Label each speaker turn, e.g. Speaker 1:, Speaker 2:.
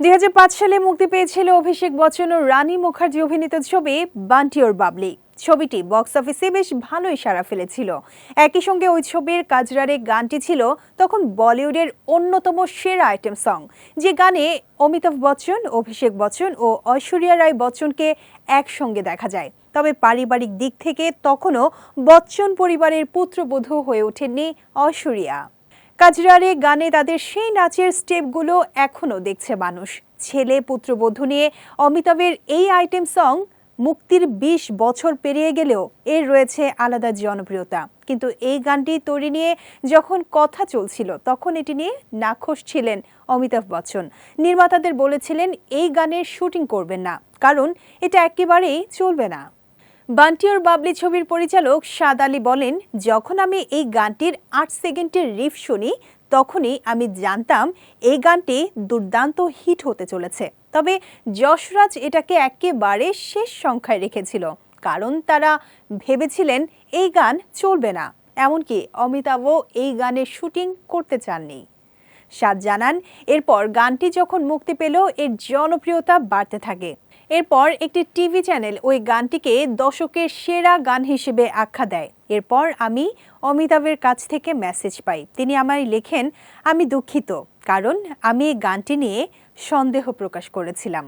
Speaker 1: দুই হাজার পাঁচ সালে মুক্তি পেয়েছিল অভিষেক বচ্চন ও রানী মুখার্জি অভিনীত ছবি বান্টিওর বাবলি। ছবিটি বক্স অফিসে বেশ ভালোই সাড়া ফেলেছিল। একই সঙ্গে ওই ছবির কাজরারে গানটি ছিল তখন বলিউডের অন্যতম সেরা আইটেম সং। যে গানে অমিতাভ বচ্চন, অভিষেক বচ্চন ও ঐশ্বরিয়া রায় বচ্চনকে একসঙ্গে দেখা যায়। তবে পারিবারিক দিক থেকে তখনও বচ্চন পরিবারের পুত্রবধূ হয়ে ওঠেননি ঐশ্বরিয়া। কাজরারে গানে তাদের সেই নাচের স্টেপগুলো এখনও দেখছে মানুষ। ছেলে পুত্রবধূ নিয়ে অমিতাভের এই আইটেম সং মুক্তির ২০ বছর পেরিয়ে গেলেও এর রয়েছে আলাদা জনপ্রিয়তা। কিন্তু এই গানটি তৈরি নিয়ে যখন কথা চলছিল, তখন এটি নিয়ে নাখোশ ছিলেন অমিতাভ বচ্চন। নির্মাতাদের বলেছিলেন, এই গানের শুটিং করবেন না, কারণ এটা একেবারেই চলবে না। বান্টিওর বাবলি ছবির পরিচালক সাদ আলী বলেন, যখন আমি এই গানটির আট সেকেন্ডের রিফ শুনি, তখনই আমি জানতাম এই গানটি দুর্দান্ত হিট হতে চলেছে। তবে যশরাজ এটাকে একেবারে শেষ সংখ্যায় রেখেছিল, কারণ তারা ভেবেছিলেন এই গান চলবে না। এমনকি অমিতাভও এই গানের শুটিং করতে চাননি। সাদ জানান, এরপর গানটি যখন মুক্তি পেল, এর জনপ্রিয়তা বাড়তে থাকে। এরপর একটি টিভি চ্যানেল ওই গানটিকে দশকের সেরা গান হিসেবে আখ্যা দেয়। এরপর আমি অমিতাভের কাছ থেকে মেসেজ পাই। তিনি আমায় লেখেন, আমি দুঃখিত, কারণ আমি এই গানটি নিয়ে সন্দেহ প্রকাশ করেছিলাম।